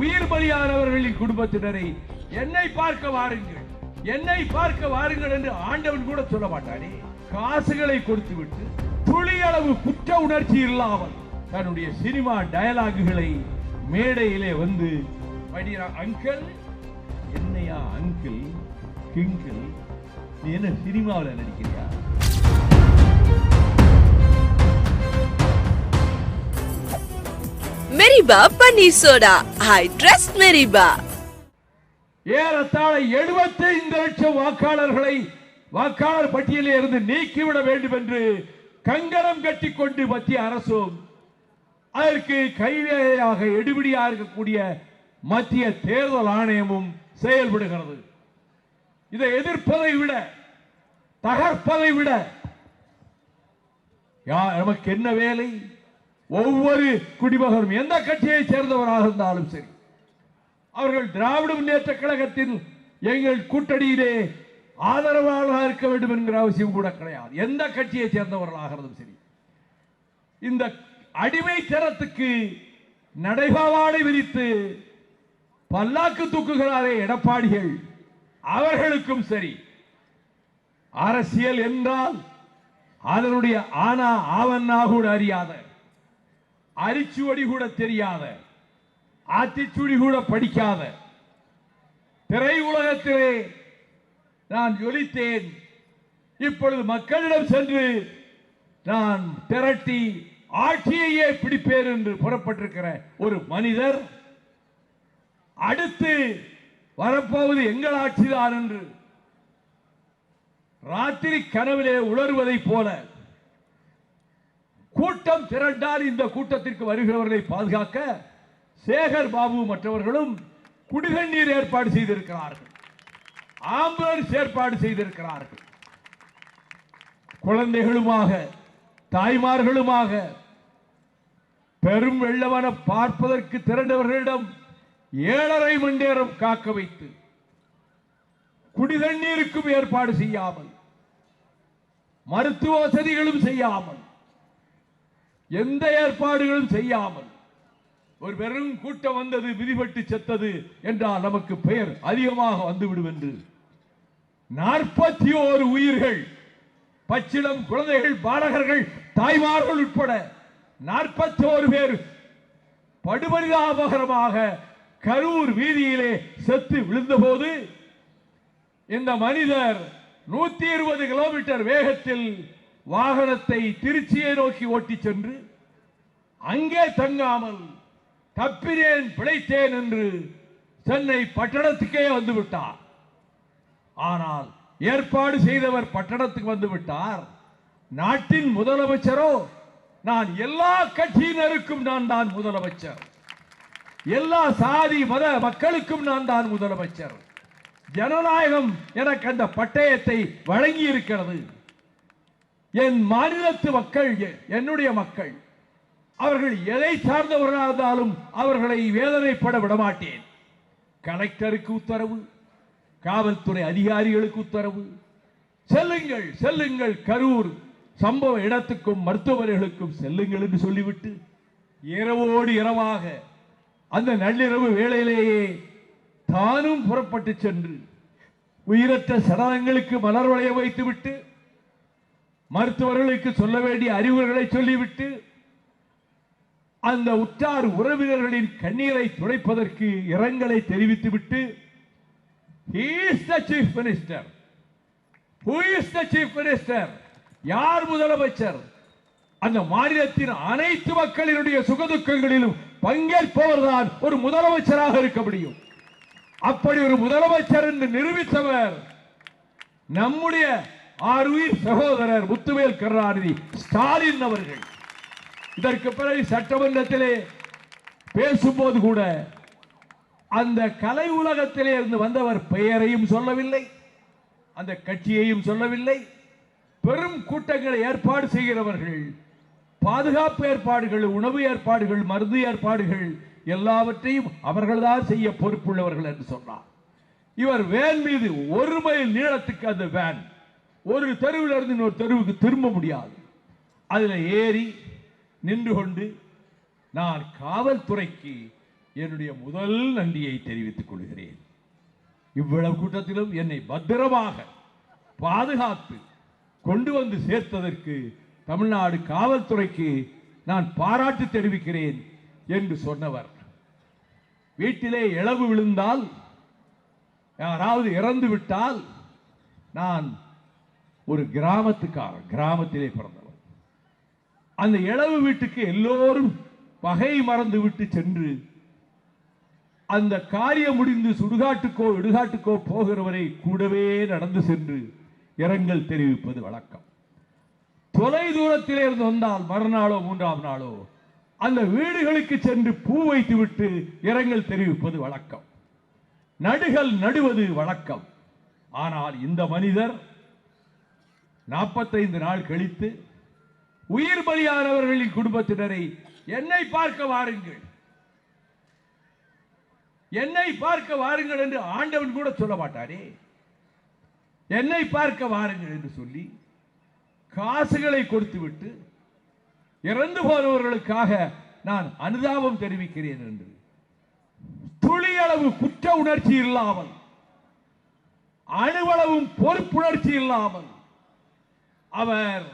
உயிர் பலியானவர்களின் குடும்பத்தினரை என்னை பார்க்க வாருங்கள். என்னை பார்க்க வாருங்கள் என்று ஆண்டவன் கூட சொல்ல மாட்டானே. காசுகளை கொடுத்து விட்டு துளி அளவு குற்ற உணர்ச்சி இல்லாமல் தன்னுடைய சினிமா டயலாகுகளை மேடையிலே வந்து படிரா அங்கிள் என்னையா அங்கிள் கிங்கிள் நீ என்ன சினிமாவில் நடிக்கிறியா? மெரிபா பன்னீர் சோடா ஐ ட்ரஸ்ட் மெரிபா ஏறத்தாழ 75 லட்சம் வாக்காளர்களை வாக்காளர் பட்டியலில் இருந்து நீக்கிவிட வேண்டும் என்று கங்கணம் கட்டிக்கொண்டு மத்திய அரசும் அதற்கு கைவேலையாக எடுபடியாக இருக்கக்கூடிய மத்திய தேர்தல் ஆணையமும் செயல்படுகிறது. இதை எதிர்ப்பதை விட தகர்ப்பதை விட நமக்கு என்ன வேலை? ஒவ்வொரு குடிமகனும் எந்த கட்சியை சேர்ந்தவராக இருந்தாலும் சரி அவர்கள் திராவிட முன்னேற்ற கழகத்தில் எங்கள் கூட்டணியிலே ஆதரவாளராக இருக்க வேண்டும் என்கிற அவசியம் கூட கிடையாது. எந்த கட்சியை சேர்ந்தவர்களாக இருந்தும் சரி. இந்த அடிமை தரத்துக்கு நடைபாவாடை விரித்து பல்லாக்கு தூக்குகிறாரே எடப்பாடிகள் அவர்களுக்கும் சரி. அரசியல் என்றால் அதனுடைய ஆனா ஆவன்னா கூட அறியாத அரிச்சுவடி கூட தெரியாத ஆத்திச்சுடி கூட படிக்காத திரை உலகத்திலே நான் ஜொலித்தேன். இப்பொழுது மக்களிடம் சென்று நான் திரட்டி ஆட்சியையே பிடிப்பேன் என்று புறப்பட்டிருக்கிற ஒரு மனிதர் அடுத்து வரப்போவது எங்கள் ஆட்சிதான் என்று ராத்திரி கனவிலே உணர்வதைப் போல கூட்டம் திரண்டால் இந்த கூட்டத்திற்கு வருகிறவர்களை பாதுகாக்க சேகர் பாபு மற்றவர்களும் குடிதண்ணீர் ஏற்பாடு செய்திருக்கிறார்கள். ஆம்புலன்ஸ் ஏற்பாடு செய்திருக்கிறார்கள். குழந்தைகளுமாக தாய்மார்களுமாக பெரும் வெள்ளவன பார்ப்பதற்கு திரண்டவர்களிடம் ஏழரை மணி நேரம் காக்க வைத்து குடிதண்ணீருக்கும் ஏற்பாடு செய்யாமல் மருத்துவ வசதிகளும் செய்யாமல் எந்த ஏற்பாடுகளும் செய்யாமல் ஒரு பெரும் கூட்டம் வந்தது விதிபட்டு செத்தது என்றால் நமக்கு பெயர் அதிகமாக வந்துவிடும் என்று. நாற்பத்தி ஓரு உயிர்கள் பச்சிளம் குழந்தைகள் பாலகர்கள் தாய்மார்கள் உட்பட நாற்பத்தி ஓரு பேர் படுபரிதாபகரமாக கரூர் வீதியிலே செத்து விழுந்தபோது இந்த மனிதர் நூத்தி இருபது கிலோமீட்டர் வேகத்தில் வாகனத்தை திருச்சியை நோக்கி ஓட்டிச் சென்று அங்கே தங்காமல் தப்பினேன் பிழைத்தேன் என்று சென்னை பட்டணத்துக்கே வந்துவிட்டார் ஆனால் ஏற்பாடு செய்தவர் பட்டணத்துக்கு வந்துவிட்டார் நாட்டின் முதலமைச்சரோ நான் எல்லா கட்சியினருக்கும் நான் தான் முதலமைச்சர். எல்லா சாதி மத மக்களுக்கும் நான் தான் முதலமைச்சர். ஜனநாயகம் எனக்கு அந்த பட்டயத்தை வழங்கி இருக்கிறது என் மாநிலத்து மக்கள் என்னுடைய மக்கள் அவர்கள் எதை சார்ந்தவர்களாக இருந்தாலும் அவர்களை வேதனைப்பட விடமாட்டேன். கலெக்டருக்கு உத்தரவு காவல்துறை அதிகாரிகளுக்கு உத்தரவு செல்லுங்கள் செல்லுங்கள் கரூர் சம்பவ இடத்துக்கும் மருத்துவமனைகளுக்கும் செல்லுங்கள் என்று சொல்லிவிட்டு இரவோடு இரவாக அந்த நள்ளிரவு வேளையிலேயே தானும் புறப்பட்டு சென்று உயிரற்ற சடலங்களுக்கு மலர் வளைய வைத்துவிட்டு மருத்துவர்களுக்கு சொல்ல வேண்டிய அறிவுரைகளை சொல்லிவிட்டு அந்த உற்றார் உறவினர்களின் கண்ணீரை துடைப்பதற்கு இரங்கலை தெரிவித்துவிட்டு He மினிஸ்டர் the chief யார் முதலமைச்சர்? அந்த மாநிலத்தின் அனைத்து மக்களினுடைய சுகதுக்கங்களிலும் பங்கேற்பவர் தான் ஒரு முதலமைச்சராக இருக்க முடியும். அப்படி ஒரு முதலமைச்சர் என்று நிரூபித்தவர் நம்முடைய ஆறுயிர் சகோதரர் முத்துவேல் கருணாநிதி ஸ்டாலின் அவர்கள். இதற்கு பிறகு சட்டமன்றத்திலே பேசும்போது கூட அந்த கலை உலகத்திலே இருந்து வந்தவர் பெயரையும் சொல்லவில்லை அந்த கட்சியையும் சொல்லவில்லை. பெரும் கூட்டங்களை ஏற்பாடு செய்கிறவர்கள் பாதுகாப்பு ஏற்பாடுகள் உணவு ஏற்பாடுகள் மருந்து ஏற்பாடுகள் எல்லாவற்றையும் அவர்கள்தான் செய்ய பொறுப்புள்ளவர்கள் என்று சொன்னார். இவர் வேன் மீது ஒரு மைல் நீளத்துக்கு அந்த வேன். ஒரு தெருவில் இருந்து இன்னொரு தெருவுக்கு திரும்ப முடியாது. அதில் ஏறி நின்று கொண்டு நான் காவல்துறைக்கு என்னுடைய முதல் நன்றியை தெரிவித்துக் கொள்கிறேன். இவ்வளவு கூட்டத்திலும் என்னை பத்திரமாக பாதுகாத்து கொண்டு வந்து சேர்த்ததற்கு தமிழ்நாடு காவல்துறைக்கு நான் பாராட்டு தெரிவிக்கிறேன் என்று சொன்னவர். வீட்டிலே இளவு விழுந்தால் யாராவது இறந்து விட்டால் நான் ஒரு கிராமத்துக்காரன் கிராமத்திலே பிறந்தவர். அந்த இளவு வீட்டுக்கு எல்லோரும் பகை மறந்து விட்டு சென்று அந்த காரியம் முடிந்து சுடுகாட்டுக்கோ இடுகாட்டுக்கோ போகிறவரை கூடவே நடந்து சென்று இரங்கல் தெரிவிப்பது வழக்கம். தொலை தூரத்திலே இருந்து வந்தால் மறுநாளோ மூன்றாம் நாளோ அந்த வீடுகளுக்கு சென்று பூ வைத்து விட்டு இரங்கல் தெரிவிப்பது வழக்கம். நடுகள் நடுவது வழக்கம். ஆனால் இந்த மனிதர் நாற்பத்தைந்து நாள் கழித்து உயிர் பலியானவர்களின் குடும்பத்தினரை என்னை பார்க்க வாருங்கள். என்னை பார்க்க வாருங்கள் என்று ஆண்டவன் கூட சொல்ல மாட்டாரே என்னை பார்க்க வாருங்கள் என்று சொல்லி காசுகளை கொடுத்துவிட்டு இறந்து போனவர்களுக்காக நான் அனுதாபம் தெரிவிக்கிறேன் என்று. துளியளவு குற்ற உணர்ச்சி இல்லாமல் அணுவளவும் பொறுப்புணர்ச்சி இல்லாமல் அவர்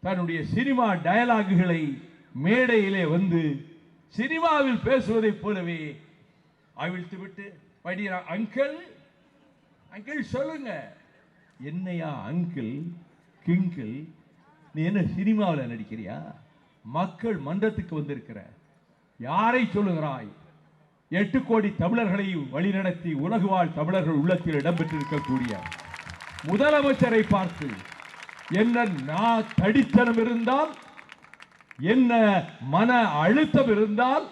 தன்னுடைய சினிமா டயலாகுகளை மேடையிலே வந்து சினிமாவில் பேசுவதைப் போலவே அவிழ்த்து விட்டு படிரா அங்கிள் அங்கிள் சொல்லுங்க. என்னையா அங்கிள் கிங்கிள் நீ என்ன சினிமாவில் நடிக்கிறியா? மக்கள் மன்றத்துக்கு வந்திருக்கிற. யாரை சொல்லுகிறாய்? எட்டு கோடி தமிழர்களை வழிநடத்தி உலகுவாழ் தமிழர்கள் உள்ளத்தில் இடம்பெற்றிருக்கக்கூடிய முதலமைச்சரை பார்த்து என்ன நான் தடித்தனம் இருந்தால் என்ன மன அழுத்தம் இருந்தால்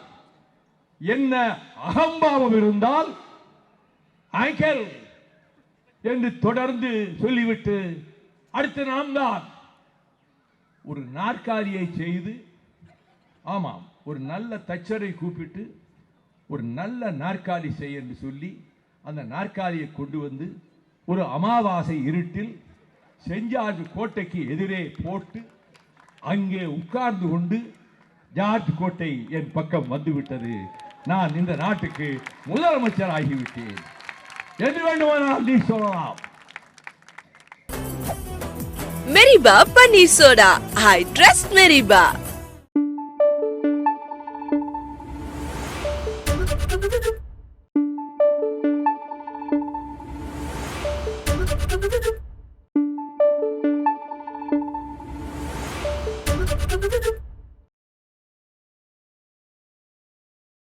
என்ன அகம்பாவம் இருந்தால் ஆங்கல் என்று தொடர்ந்து சொல்லிவிட்டு அடுத்து நாம் தான் ஒரு நாற்காலியை செய்து ஆமாம் ஒரு நல்ல தச்சரை கூப்பிட்டு ஒரு நல்ல நாற்காலி செய் என்று சொல்லி அந்த நாற்காலியை கொண்டு வந்து ஒரு அமாவாசை இருட்டில் செஞ்சார்ஜ் கோட்டைக்கு எதிரே போட்டு அங்கே உட்கார்ந்து கொண்டு ஜார்ஜ் கோட்டை என் பக்கம் வந்துவிட்டது. நான் இந்த நாட்டுக்கு முதலமைச்சர் ஆகிவிட்டேன் என்று வேண்டுமானால் நீ சொல்லலாம். மெரிபா பன்னீர் சோடா ஐ ட்ரஸ்ட் மெரிபா Thank you.